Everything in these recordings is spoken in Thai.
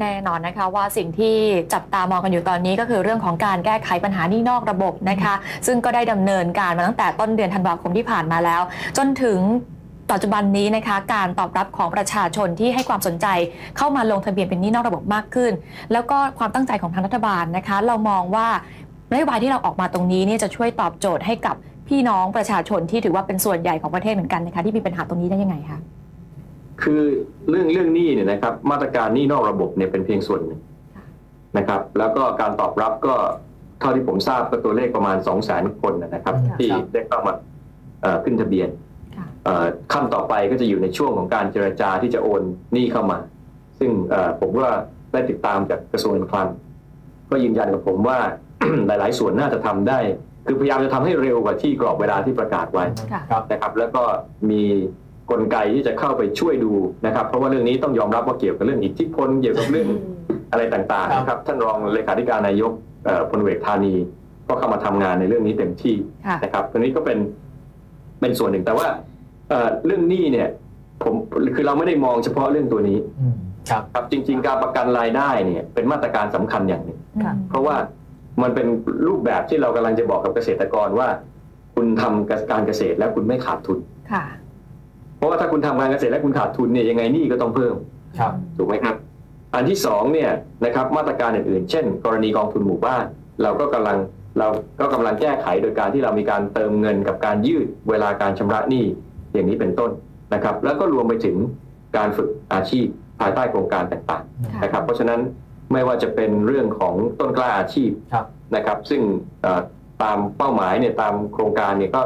แน่นอนนะคะว่าสิ่งที่จับตามองกันอยู่ตอนนี้ก็คือเรื่องของการแก้ไขปัญหานี่นอกระบบนะคะ ซึ่งก็ได้ดำเนินการมาตั้งแต่ต้นเดือนธันวาคมที่ผ่านมาแล้ว จนถึงปัจจุบันนี้นะคะการตอบรับของประชาชนที่ให้ความสนใจเข้ามาลงทะเบียนเป็นนี้นอกระบบมากขึ้น แล้วก็ความตั้งใจของทางรัฐบาลนะคะ เรามองว่านโยบายที่เราออกมาตรงนี้เนี่ยจะช่วยตอบโจทย์ให้กับพี่น้องประชาชนที่ถือว่าเป็นส่วนใหญ่ของประเทศเหมือนกันนะคะที่มีปัญหาตรงนี้ได้ยังไงคะ คือเรื่องเรื่องหนี้เนี่ยนะครับ มาตรการหนี้นอกระบบเนี่ยเป็นเพียงส่วนหนึ่งค่ะนะครับ แล้วก็การตอบรับก็เท่าที่ผมทราบก็ตัวเลขประมาณ2 0 0 0 0 0คนนะครับค่ะที่ได้เข้ามาเอ่อขึ้นทะเบียนค่ะเอ่อขั้นต่อไปก็จะอยู่ในช่วงของการเจรจาที่จะโอนหนี้เข้ามา ซึ่งเอ่อผมว่าได้ติดตามจากกระทรวงการคลังก็ยืนยันกับผมว่าหลาย ๆ ส่วนน่าจะทำได้ คือพยายามจะทำให้เร็วกว่าที่กรอบเวลาที่ประกาศไว้ค่ะครับนะครับ แล้วก็มี กลไกที่จะเข้าไปช่วยดูนะครับ เพราะว่าเรื่องนี้ต้องยอมรับว่าเกี่ยวกับเรื่องอิทธิพลเกี่ยวกับเรื่องอะไรต่างๆนะครับท่านรองเลขาธิการนายกเอ่อพลเวกธานีก็เข้ามาทำงานในเรื่องนี้เต็มที่ค่ะนะครับตรงนี้ก็เป็นเป็นส่วนหนึ่งแต่ว่าเอ่อเรื่องหนี้เนี่ยผมคือเราไม่ได้มองเฉพาะเรื่องตัวนี้อืมครับครับจริง ๆ การประกันรายได้เนี่ยเป็นมาตรการสำคัญอย่างหนึ่งค่ะเพราะว่ามันเป็นรูปแบบที่เรากำลังจะบอกกับเกษตรกรว่า คุณทำการเกษตรแล้วคุณไม่ขาดทุนค่ะ เพราะว่าถ้าคุณทำการเกษตรแล้วคุณขาดทุนเนี่ยยังไงหนี้ก็ต้องเพิ่มครับถูกไหมครับ อันที่สองเนี่ยนะครับมาตรการอื่นๆ เช่น กรณีกองทุนหมู่บ้าน เราก็กำลังเราก็กำลังแก้ไขโดยการที่เรามีการเติมเงินกับการยืดเวลาการชำระหนี้อย่างนี้เป็นต้นนะครับ แล้วก็รวมไปถึงการฝึกอาชีพภายใต้โครงการต่างๆค่ะนะครับ เพราะฉะนั้นไม่ว่าจะเป็นเรื่องของต้นกล้าอาชีพครับนะครับ ซึ่งเอ่อตามเป้าหมายเนี่ยตามโครงการเนี่ยก็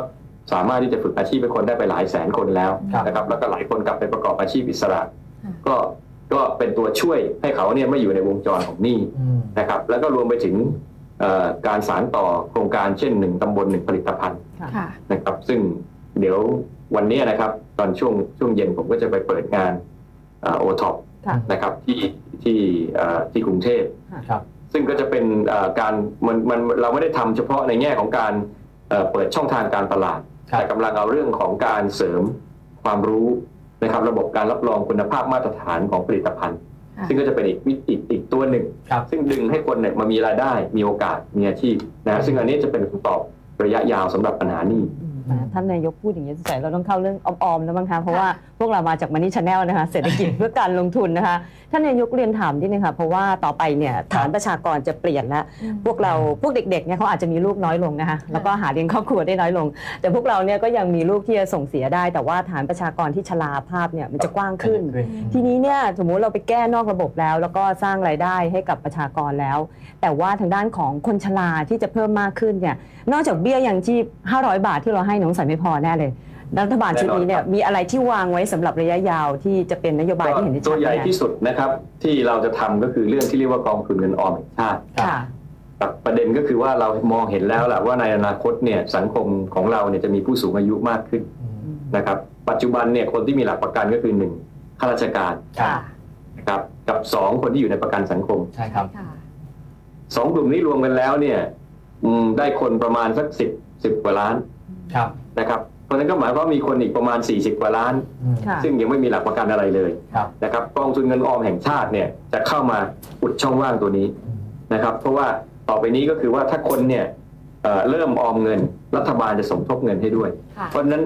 สามารถที่จะฝึกอาชีพให้คนได้ไปหลายแสนคนแล้วครับนะครับแล้วก็หลายคนกลับไปประกอบอาชีพอิสระค่ะก็ก็เป็นตัวช่วยให้เขาเนี่ยไม่อยู่ในวงจรของหนี้อืมนะครับแล้วก็รวมไปถึงเอ่อการสานต่อโครงการเช่นหนึ่งตำบลหนึ่งผลิตภัณฑ์ค่ะนะครับ ซึ่งเดี๋ยววันนี้นะครับ ตอนช่วงช่วงเย็นผมก็จะไปเปิดงานโอท็อปค่ะนะครับที่ที่เอ่อที่กรุงเทพครับซึ่งก็จะเป็นเอ่อการมันมันเราไม่ได้ทำเฉพาะในแง่ของการ เอ่อเปิดช่องทางการตลาดครับแต่กำลังเอาเรื่องของการเสริมความรู้นะครับระบบการรับรองคุณภาพมาตรฐานของผลิตภัณฑ์ค่ะซึ่งก็จะเป็นอีกวิอีกอีกตัวหนึ่งครับซึ่งดึงให้คนเนี่ยมามีรายได้มีโอกาสมีอาชีพนะฮะซึ่งอันนี้จะเป็นคำตอบระยะยาวสำหรับปัญหานี้อ่า ท่านนายกพูดอย่างนี้สงสัยเราต้องเข้าเรื่องออมๆแล้วมั้งคะเพราะว่าพวกเรามาจากมันนี่ชาแนลนะคะเศรษฐกิจเพื่อการลงทุนนะคะท่านนายกเรียนถามนิดนึงค่ะเพราะว่าต่อไปเนี่ยฐานประชากรจะเปลี่ยนแล้วอืมพวกเราพวกเด็กๆเนี่ยเขาอาจจะมีลูกน้อยลงนะคะแล้วก็หาเลี้ยงครอบครัวได้น้อยลง แต่พวกเราเนี่ยก็ยังมีลูกที่จะส่งเสียได้ แต่ว่าฐานประชากรที่ชราภาพเนี่ยมันจะกว้างขึ้น ทีนี้เนี่ยสมมุติเราไปแก้นอกระบบแล้ว แล้วก็สร้างรายได้ให้กับประชากรแล้ว แต่ว่าทางด้านของคนชราที่จะเพิ่มมากขึ้นเนี่ยนอกจากเบี้ยยังชีพ500 บาทที่เราให้น้องใส่ไม่พอแน่เลย รัฐบาลชุดนี้เนี่ยมีอะไรที่วางไว้สำหรับระยะยาวที่จะเป็นนโยบายที่เห็นได้ตัชัวดใหญ่เนี่ยที่สุดนะครับที่เราจะทำก็คือเรื่องที่เรียกว่ากองทุนเงินออมแห่งชาติค่ะครับประเด็นก็คือว่าเรามองเห็นแล้วแหละว่าในอนาคตเนี่ยสังคมของเราเนี่ยจะมีผู้สูงอายุมากขึ้นอืมนะครับ ปัจจุบันเนี่ยคนที่มีหลักประกันก็คือหนึ่งข้าราชการครับนะครับกับสองคนที่อยู่ในประกันสังคมใช่ครับค่ะสองกลุ่มนี้รวมกันแล้วเนี่ยอืมได้คนประมาณสักสิบสิบกว่าล้านครับ นะครับเพราะฉะนั้นก็หมายความว่ามีคนอีกประมาณ 40 กว่าล้านอืมค่ะซึ่งยังไม่มีหลักประกันอะไรเลยครับนะครับกองทุนเงินออมแห่งชาติเนี่ยจะเข้ามาอุดช่องว่างตัวนี้อืมนะครับ เพราะว่าต่อไปนี้ก็คือว่าถ้าคนเนี่ยเอ่อเริ่มออมเงิน รัฐบาลจะสมทบเงินให้ด้วยค่ะเพราะฉะนั้น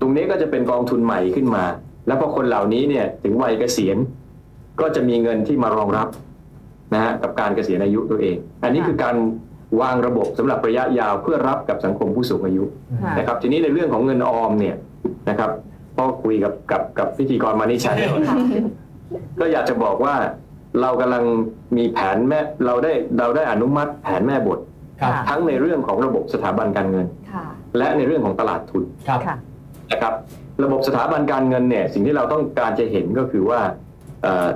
ตรงนี้ก็จะเป็นกองทุนใหม่ขึ้นมา แล้วพอคนเหล่านี้เนี่ยถึงวัยเกษียณก็จะมีเงินที่มารองรับนะฮะกับการเกษียณอายุตัวเอง อันนี้คือการ วางระบบสำหรับระยะยาวเพื่อรับกับสังคมผู้สูงอายุค่ะนะครับทีนี้ในเรื่องของเงินออมเนี่ยนะครับก็คุยกับกับกับพิธีกรมานิชัยก็อยากจะบอกว่าเรากำลังมีแผนแม่เราได้เราได้อนุมัติแผนแม่บทครับค่ะทั้งในเรื่องของระบบสถาบันการเงินค่ะและในเรื่องของตลาดทุนครับค่ะนะครับระบบสถาบันการเงินเนี่ยสิ่งที่เราต้องการจะเห็นก็คือว่าเอ่อ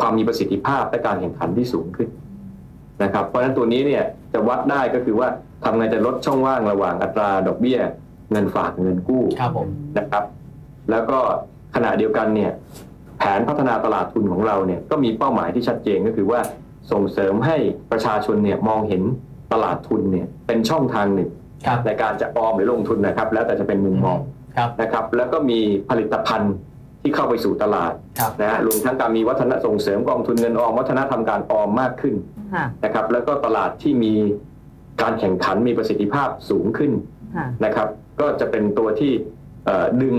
ความมีประสิทธิภาพและการแข่งขันที่สูงขึ้นนะครับเพราะฉะนั้นตัวนี้เนี่ย จะวัดได้ก็คือว่าทำไงจะลดช่องว่างระหว่างอัตราดอกเบี้ย เงินฝากเงินกู้ครับผมนะครับ แล้วก็ขณะเดียวกันเนี่ยแผนพัฒนาตลาดทุนของเราเนี่ยก็มีเป้าหมายที่ชัดเจนก็คือว่าส่งเสริมให้ประชาชนเนี่ยมองเห็นตลาดทุนเนี่ยเป็นช่องทางหนึ่งครับในการจะออมหรือลงทุนนะครับ แล้วแต่จะเป็นมุมมองครับนะครับ แล้วก็มีผลิตภัณฑ์ ที่เข้าไปสู่ตลาดครับนะฮะรวมทั้งการมีวัฒนส่งเสริมกองทุนเงินออมวัฒนธรรมการออมมากขึ้นค่ะนะครับแล้วก็ตลาดที่มีการแข่งขันมีประสิทธิภาพสูงขึ้นค่ะนะครับ ก็จะเป็นตัวที่เอ่อดึง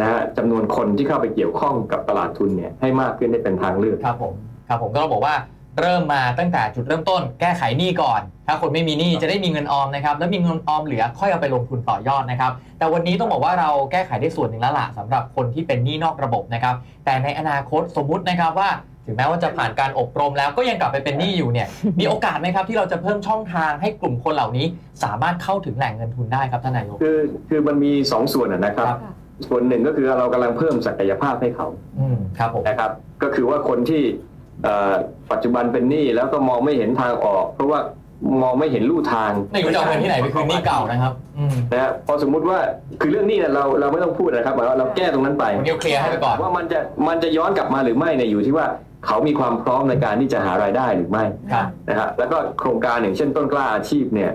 นะฮะจำนวนคนที่เข้าไปเกี่ยวข้องกับตลาดทุนเนี่ยให้มากขึ้นได้เป็นทางเลือกครับผมครับผมก็ต้องบอกว่า เริ่มมาตั้งแต่จุดเริ่มต้น แก้ไขหนี้ก่อน ถ้าคนไม่มีหนี้จะได้มีเงินออมนะครับ แล้วมีเงินออมเหลือค่อยเอาไปลงทุนต่อยอดนะครับ แต่วันนี้ต้องบอกว่าเราแก้ไขได้ส่วนหนึ่งแล้วล่ะสำหรับคนที่เป็นหนี้นอกระบบนะครับ แต่ในอนาคตสมมุตินะครับว่า ถึงแม้ว่าจะผ่านการอบรมแล้วก็ยังกลับไปเป็นหนี้อยู่เนี่ย มีโอกาสไหมครับที่เราจะเพิ่มช่องทางให้กลุ่มคนเหล่านี้ สามารถเข้าถึงแหล่งเงินทุนได้ครับท่านนายก คือคือมันมีสองส่วนนะนะครับครับ ส่วนหนึ่งก็คือเรากำลังเพิ่มศักยภาพให้เขาอืมครับผมนะครับ ก็คือว่าคนที่เอ่อ ปัจจุบันเป็นหนี้แล้วก็มองไม่เห็นทางออก เพราะว่ามองไม่เห็นลู่ทางไม่รู้จะเอาเงินที่ไหนไปคืนหนี้เก่านะครับอืมนะฮะพอสมมุติว่าคือเรื่องหนี้เนี่ยเราเราไม่ต้องพูดนะครับหมายว่าเราแก้ตรงนั้นไปวันนี้เคลียร์ให้ไปก่อนว่ามันจะมันจะย้อนกลับมาหรือไม่เนี่ยอยู่ที่ว่าเขามีความพร้อมในการที่จะหารายได้หรือไม่ครับนะฮะแล้วก็โครงการอย่างเช่นต้นกล้าอาชีพเนี่ย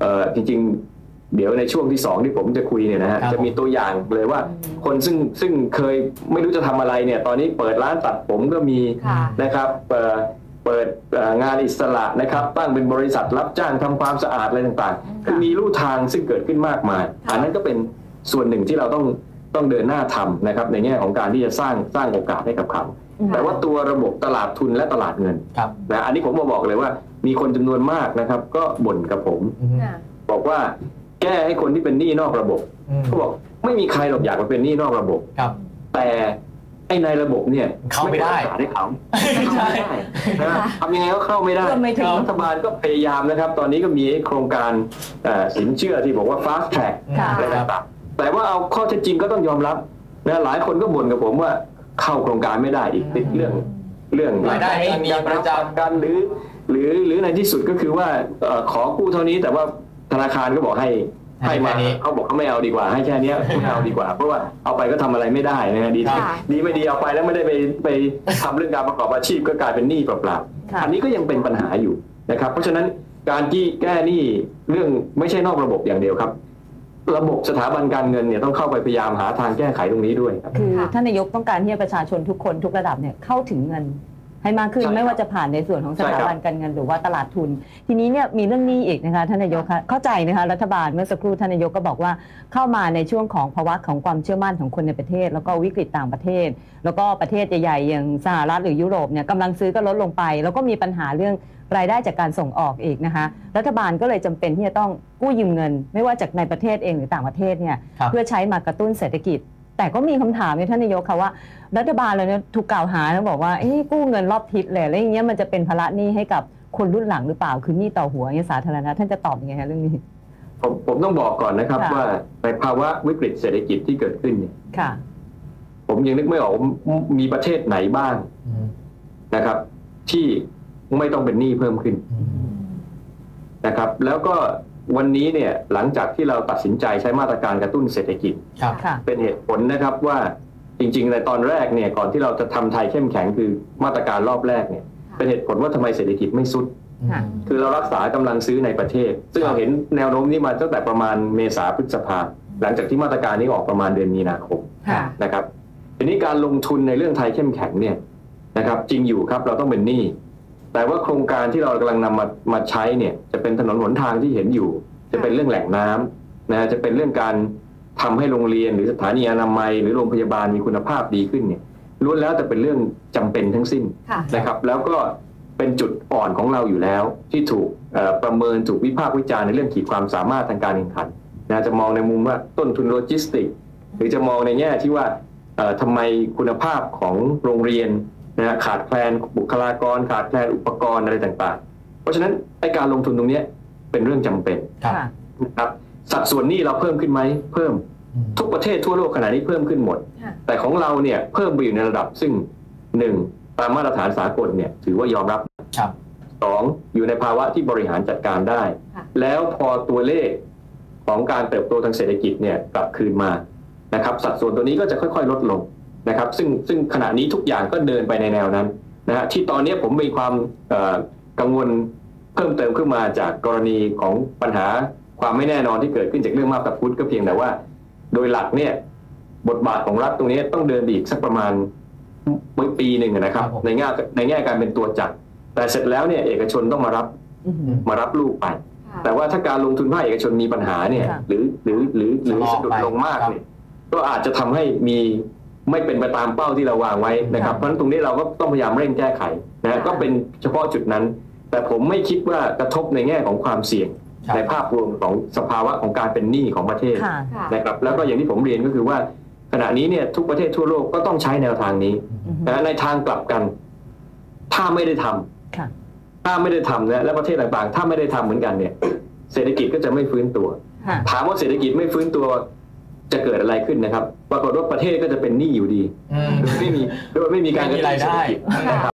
เอ่อจริงๆ เดี๋ยวในช่วงที่สองที่ผมจะคุยเนี่ยนะฮะครับจะมีตัวอย่างเลยว่า คนซึ่งซึ่งเคยไม่รู้จะทำอะไรเนี่ยตอนนี้เปิดร้านตัดผมก็มีค่ะนะครับเอ่อเปิดเอ่องานอิสระนะครับตั้งเป็นบริษัทรับจ้างทำความสะอาดอะไรต่างๆ คือมีลู่ทางซึ่งเกิดขึ้นมากมายค่ะอันนั้นก็เป็นส่วนหนึ่งที่เราต้องต้องเดินหน้าทำนะครับในแง่ของการที่จะสร้างสร้างโอกาสให้กับเขาแต่ว่าตัวระบบตลาดทุนและตลาดเงินครับนะอันนี้ผมมาบอกเลยว่ามีคนจำนวนมากนะครับ ก็บ่นกับผมอืมค่ะบอกว่า แก้ให้คนที่เป็นหนี้นอกระบบอืมเขาบอกไม่มีใครหรอกอยากมาเป็นหนี้นอกระบบครับ แต่ไอ้ในระบบเนี่ยเข้าไม่ได้ปิโอกาสให้เขาใช่เข้าไม่ได้นะทำยังไงก็เข้าไม่ได้ก็ไม่ถึงรัฐบาลก็พยายามนะครับ ตอนนี้ก็มีโครงการเอ่อสินเชื่อที่บอกว่า fast track ค่ะอะไรต่างๆแต่ว่าเอาข้อเท็จจริงก็ต้องยอมรับนะหลายคนก็บ่นกับผมว่าเข้าโครงการไม่ได้อีกติดเรื่องเรื่องรายได้ไม่มีประจำกันหรือ หรือหรือในที่สุดก็คือว่าเอ่อขอกู้เท่านี้แต่ว่า ธนาคารก็บอกให้ให้ให้มาแค่นี้เขาบอกเขาไม่เอาดีกว่า ให้แค่เนี้ยไม่เอาดีกว่า เพราะว่าเอาไปก็ทำอะไรไม่ได้นะฮะดีค่ะดีไม่ดีเอาไปแล้วไม่ได้ไปไปทำเรื่องการประกอบอาชีพก็กลายเป็นหนี้เปล่าค่ะๆอันนี้ก็ยังเป็นปัญหาอยู่นะครับ เพราะฉะนั้นการที่แก้หนี้เรื่องไม่ใช่นอกระบบอย่างเดียวครับ ระบบสถาบันการเงินเนี่ยต้องเข้าไปพยายามหาทางแก้ไขตรงนี้ด้วยครับคือค่ะท่านนายกต้องการที่ให้ประชาชนทุกคนทุกระดับเนี่ยเข้าถึงเงิน ให้มากขึ้นใช่ครับไม่ว่าจะผ่านในส่วนของสใช่ครัถาบบันการเงินหรือว่าตลาดทุน ทีนี้เนี่ยมีเรื่องหนี้อีกนะคะท่านนายกคะเข้าใจนะคะรัฐบาลเมื่อสักครู่ท่านนายกก็บอกว่าเข้ามาในช่วงของภาวะของความเชื่อมั่นของคนในประเทศ แล้วก็วิกฤตต่างประเทศ แล้วก็ประเทศใหญ่ๆอย่างสหรัฐหรือยุโรปเนี่ยกำลังซื้อก็ลดลงไป แล้วก็มีปัญหาเรื่องรายได้จากการส่งออกอีกนะคะรัฐบาลก็เลยจำเป็นที่จะต้องกู้ยืมเงิน ไม่ว่าจากในประเทศเองหรือต่างประเทศเนี่ยครับเพื่อใช้มากระตุ้นเศรษฐกิจ แต่ก็มีคำถามในท่านนายกค่ะว่า รัฐบาลเราเนี่ยถูกกล่าวหาแล้วบอกว่าเอ้ยกู้เงินรอบทิศเลยแล้วอย่างเงี้ยมันจะเป็นภาระหนี้ให้กับคนรุ่นหลังหรือเปล่า คือหนี้ต่อหัวเนี่ยสาธารณะท่านจะตอบยังไงคะเรื่องนี้ ผมผมต้องบอกก่อนนะครับค่ะว่าในภาวะวิกฤตเศรษฐกิจที่เกิดขึ้นเนี่ยค่ะ ผมยังนึกไม่ออกว่ามีประเทศไหนบ้างอืมนะครับ ที่ไม่ต้องเป็นหนี้เพิ่มขึ้นอืมนะครับ แล้วก็ วันนี้เนี่ยหลังจากที่เราตัดสินใจใช้มาตรการกระตุ้นเศรษฐกิจครับค่ะเป็นเหตุผลนะครับว่าจริง ๆ ในตอนแรกเนี่ยก่อนที่เราจะทำไทยเข้มแข็งคือมาตรการรอบแรกเนี่ยเป็นเหตุผลว่าทำไมเศรษฐกิจไม่สุดค่ะคือเรารักษากำลังซื้อในประเทศ ซึ่งครับเราเห็นแนวโน้มนี้มาตั้งแต่ประมาณเมษาพฤษภาหลังจากที่มาตรการนี้ออกประมาณเดือนมีนาคมค่ะนะครับทีนี้การลงทุนในเรื่องไทยเข้มแข็งเนี่ยนะครับจริงอยู่ครับเราต้องเป็นหนี้ แต่ว่าโครงการที่เรากำลังนำมามาใช้เนี่ยจะเป็นถนนหนทางที่เห็นอยู่ จะเป็นเรื่องแหล่งน้ำนะฮะจะเป็นเรื่องการทำให้โรงเรียนหรือสถานีอนามัย หรือโรงพยาบาลมีคุณภาพดีขึ้นเนี่ยล้วนแล้วแต่เป็นเรื่องจำเป็นทั้งสิ้นค่ะนะครับ แล้วก็เป็นจุดอ่อนของเราอยู่แล้ว ที่ถูกเอ่อประเมินถูกวิพากษ์วิจารณ์ในเรื่องขีดความสามารถทางการแข่งขันนะจะมองในมุมว่าต้นทุนโลจิสติก หรือจะมองในแง่ที่ว่าเอ่อทำไมคุณภาพของโรงเรียน นะฮะขาดแคลนบุคลากร ขาดแคลนอุปกรณ์อะไรต่างๆ เพราะฉะนั้นไอการลงทุนตรงเนี้ยเป็นเรื่องจำเป็นครับค่ะนะครับสัดส่วนหนี้เราเพิ่มขึ้นไหมเพิ่มอืมทุกประเทศทั่วโลกขณะนี้เพิ่มขึ้นหมดค่ะแต่ของเราเนี่ยเพิ่มไปอยู่ในระดับซึ่งหนึ่งตามมาตรฐานสากลเนี่ยถือว่ายอมรับครับสองอยู่ในภาวะที่บริหารจัดการได้ค่ะแล้วพอตัวเลขของการเติบโตทางเศรษฐกิจเนี่ยกลับคืนมานะครับสัดส่วนตัวนี้ก็จะค่อย ๆ ลดลง นะครับซึ่งซึ่งขณะนี้ทุกอย่างก็เดินไปในแนวนั้นนะฮะที่ตอนนี้ผมมีความเอ่อกังวลเพิ่มเติมขึ้นมาจากกรณีของปัญหาความไม่แน่นอนที่เกิดขึ้นจากเรื่องมาบตาพุทธก็เพียงแต่ว่า โดยหลักเนี่ยบทบาทของรัฐตรงนี้ต้องเดินอีกสักประมาณปีหนึ่งนะครับครับผมในแง่ในแง่การเป็นตัวจัดแต่เสร็จแล้วเนี่ยเอกชนต้องมารับอืมมารับลูกไป แต่ว่าถ้าการลงทุนภาคเอกชนมีปัญหาเนี่ยค่ะหรือหรือหรือหรือชะลอสะดุดไปลงมากครับเนี่ยก็อาจจะทำให้มี ไม่เป็นไปตามเป้าที่เราวางไว้นะครับค่ะเพราะฉะนั้นตรงนี้เราก็ต้องพยายามเร่งแก้ไขนะฮะค่ะก็เป็นเฉพาะจุดนั้น แต่ผมไม่คิดว่ากระทบในแง่ของความเสี่ยงครับในภาพรวมของสภาวะของการเป็นหนี้ของประเทศค่ะค่ะนะครับแล้วก็อย่างที่ผมเรียนก็คือว่า ขณะนี้เนี่ยทุกประเทศทั่วโลกก็ต้องใช้แนวทางนี้อืมนะในทางกลับกัน ถ้าไม่ได้ทำค่ะถ้าไม่ได้ทำนะและประเทศต่างๆ ถ้าไม่ได้ทำเหมือนกันเนี่ย เศรษฐกิจก็จะไม่ฟื้นตัวค่ะถามว่าเศรษฐกิจไม่ฟื้นตัว จะเกิดอะไรขึ้นนะครับ ปรากฏว่าประเทศก็จะเป็นหนี้อยู่ดีอืมโดยไม่มีโดยไม่มีการไม่มีรายได้กะตุ้นเศรษฐกิจนะครับ